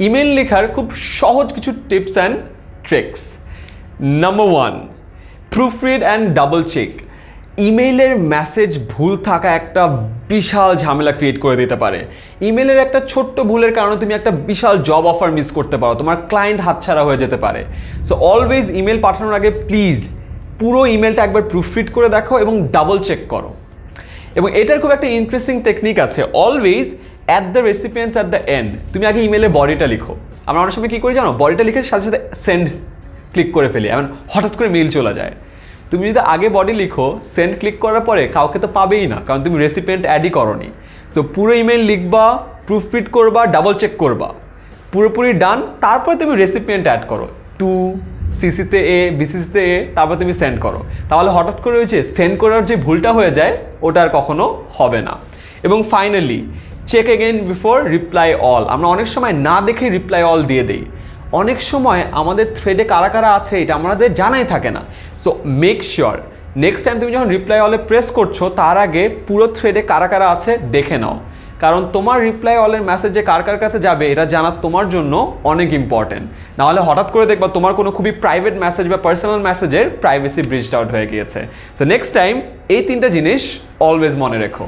Email লেখার খুব সহজ কিছু tips and tricks. Number one proofread and double check ইমেইলের message ভুল থাকা একটা বিশাল ঝামেলা ক্রিয়েট করে দিতে পারে। ইমেলের একটা ছোট্ট ভুলের কারণে তুমি একটা বিশাল জব অফার মিস করতে পারো, তোমার ক্লায়েন্ট হাতছাড়া হয়ে যেতে পারে। সো অলওয়েজ ইমেল পাঠানোর আগে প্লিজ পুরো ইমেলটা একবার প্রুফ রিড করে দেখো এবং ডাবল চেক করো। এবং এটার খুব একটা ইন্টারেস্টিং টেকনিক আছে। Always at the recipients at the end তুমি আগে ইমেলে বডিটা লিখো। আমরা অনেক সময় কী করি জানো? বডিটা লিখে সাথে সাথে সেন্ড ক্লিক করে ফেলি। এমন হঠাৎ করে মেল চলে যায়। তুমি যদি আগে বডি লিখো সেন্ড ক্লিক করার পরে কাউকে তো পাবেই না, কারণ তুমি রেসিপিয়েন্ট অ্যাডই করনি। সো পুরো ইমেল লিখবা প্রুফ ফিট করবা ডাবল চেক করবা। পুরোপুরি ডান তারপরে তুমি রেসিপিয়েন্ট অ্যাড করো। টু সিসিতে এ বিসিসিতে এ তারপর তুমি সেন্ড করো। তাহলে হঠাৎ করে যে সেন্ড করার যে ভুলটা হয়ে যায়, ওটা আর কখনো হবে না। এবং finally check again before reply all আমরা অনেক সময় না দেখে রিপ্লাই অল দিয়ে দিই। অনেক সময় আমাদের থ্রেডে কারা কারা আছে এটা আমাদের জানাই থাকে না। So make sure next time তুমি যখন রিপ্লাই অলে প্রেস করছ, তার আগে পুরো থ্রেডে কারা কারা আছে দেখে নাও। কারণ তোমার রিপ্লাই অলের মেসেজ কার কার কাছে যাবে, এটা জানা তোমার জন্য অনেক ইম্পর্টেন্ট নাহলে হঠাৎ করে দেখবা তোমার কোনো খুবই প্রাইভেট মেসেজ বা পার্সোনাল মেসেজের প্রাইভেসি ব্রিজড আউট হয়ে গিয়েছে। সো নেক্সট টাইম এই তিনটা জিনিস অলওয়েজ মনে রেখো।